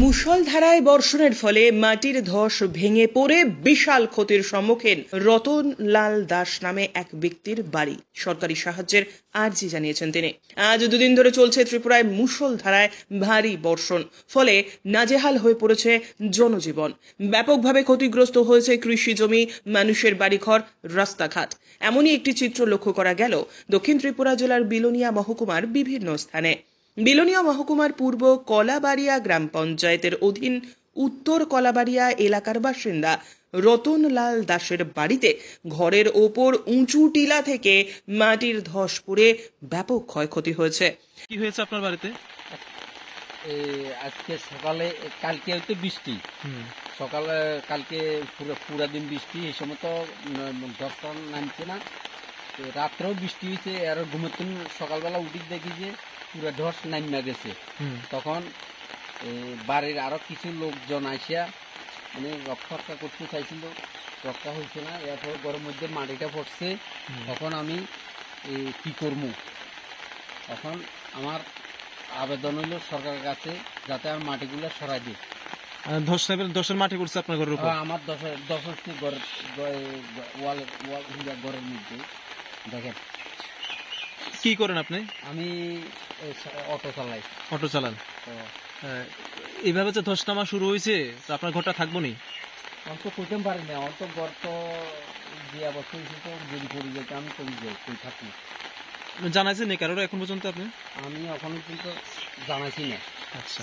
মুষলধারায় বর্ষণের ফলে মাটির ধস ভেঙে পড়ে বিশাল ক্ষতির সম্মুখীন রতন লাল দাস নামে এক ব্যক্তির বাড়ি। সরকারি সাহায্যের আর্জি জানিয়েছেন তিনি। আজ দুদিন ধরে চলছে ত্রিপুরায় মুষলধারায় ভারী বর্ষণ। ফলে নাজেহাল হয়ে পড়েছে জনজীবন। ব্যাপকভাবে ক্ষতিগ্রস্ত হয়েছে কৃষি জমি, মানুষের বাড়িঘর, রাস্তাঘাট। এমনই একটি চিত্র লক্ষ্য করা গেল দক্ষিণ ত্রিপুরা জেলার বিলোনিয়া মহকুমার বিভিন্ন স্থানে। বিলোনিয়া মহকুমার পূর্ব কলাবাড়িয়া গ্রাম পঞ্চায়েতের অধীন উত্তর কলাবাড়িয়া এলাকার বাসিন্দা রতনলাল দাসের বাড়িতে ঘরের ওপর উঁচু টিলা থেকে মাটির ধস পড়ে ব্যাপক ক্ষয়ক্ষতি হয়েছে। কি হয়েছে আপনার বাড়িতে? এই আজকে সকালে কালকে হয়তো বৃষ্টি। সকালে কালকে পুরো পুরা দিন বৃষ্টি এই সময় তো দশটা নামছে না। রাত্রেও বৃষ্টি হয়েছে আর ঘুমোতেন সকালবেলা উঠি দেখি যে পুরো ধস নামিয়া গেছে। তখন বাড়ির আরও কিছু লোকজন আসিয়া মানে রক্ষা করতে চাইছিল। রক্ষা হয়েছে না এরপর ঘরের মধ্যে মাটিটা পড়ছে। তখন আমি এই কি করব? এখন আমার আবেদন হইল সরকারের কাছে যাতে আমার মাটিগুলো সরাই দিই। ধস নামের মাটি করছে আপনার ঘরের উপর? আমার দশ দশ হচ্ছে ঘরের ওয়াল ওয়াল ঘরের মধ্যে। দেখেন। কি করেন আপনি? আমি অটো চালাই অটো চালান? তো এইভাবে যে ধস নামা শুরু হয়েছে তো আপনার ঘরটা থাকব নি? আমি তো কইতে পারি না আমার তো ঘর তো যে অবস্থা হয়েছে তো যেতে আমি কই যাই কই থাকি জানাইছেন নি কারোর এখন পর্যন্ত আপনি? আমি এখনও কিন্তু জানাইছি না। আচ্ছা।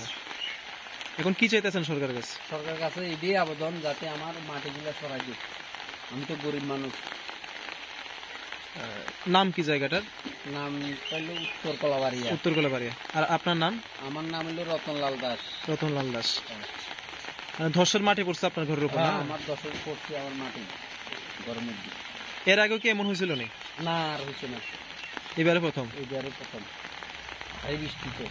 এখন কি চাইতেছেন সরকারের কাছে? সরকারের কাছে এটাই আবেদন যাতে আমার মাটিগুলো সরাই দিই আমি তো গরিব মানুষ। নাম কি জায়গাটার? নাম পাইলো উত্তর কলাবাড়িয়া উত্তর গোলাবাড়িয়া আর আপনার নাম? আমার নাম হলো রতনলাল দাস। রতনলাল দাস। মানে ধসের মাটি পড়ছে আপনার ঘরের উপর হ্যাঁ, না? আমার দশের পড়ছে আমার মাটি ঘরের মধ্যে এর আগে কি এমন হয়েছিল নি না আর হয়েছে না। এবারে প্রথম? এইবারে প্রথম। এই বৃষ্টিতে।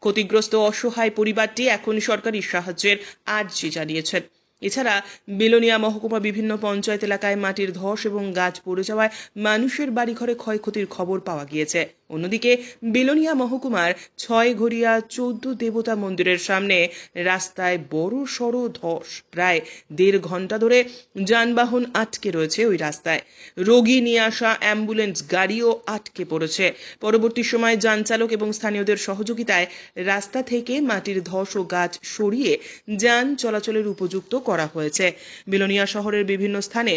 ক্ষতিগ্রস্ত অসহায় পরিবারটি এখন সরকারি সাহায্যের আর্জি জানিয়েছেন। এছাড়া বেলোনিয়া মহকুমা বিভিন্ন পঞ্চায়েত এলাকায় মাটির ধস এবং গাছ পড়ে যাওয়ায় মানুষের বাড়িঘরে ক্ষয়ক্ষতির খবর পাওয়া গিয়েছে। অন্যদিকে বিলোনিয়া মহকুমার ছয় ঘড়িয়া চৌদ্দ দেবতা মন্দিরের সামনে রাস্তায় বড় সড় ধস। প্রায় দেড় ঘণ্টা ধরে যানবাহন আটকে রয়েছে ওই রাস্তায়। রোগী নিয়ে আসা অ্যাম্বুলেন্স গাড়িও আটকে পড়েছে। পরবর্তী সময় যান চালক এবং স্থানীয়দের সহযোগিতায় রাস্তা থেকে মাটির ধস ও গাছ সরিয়ে যান চলাচলের উপযুক্ত করা হয়েছে। বিলোনিয়া শহরের বিভিন্ন স্থানে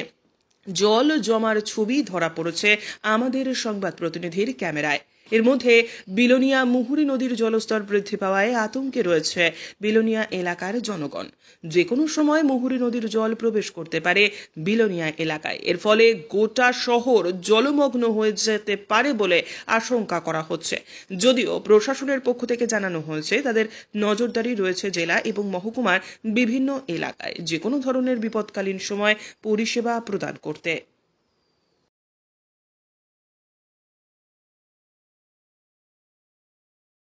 জল জমার ছবি ধরা পড়েছে আমাদের সংবাদ প্রতিনিধির ক্যামেরায়। এর মধ্যে বিলোনিয়া মুহুরী নদীর জলস্তর বৃদ্ধি পাওয়ায় আতঙ্কে রয়েছে বিলোনিয়া এলাকার জনগণ। যে কোনো সময় মুহুরী নদীর জল প্রবেশ করতে পারে বিলোনিয়া এলাকায়। এর ফলে গোটা শহর জলমগ্ন হয়ে যেতে পারে বলে আশঙ্কা করা হচ্ছে। যদিও প্রশাসনের পক্ষ থেকে জানানো হয়েছে, তাদের নজরদারি রয়েছে জেলা এবং মহকুমার বিভিন্ন এলাকায়। যে কোনো ধরনের বিপদকালীন সময় পরিষেবা প্রদান করতে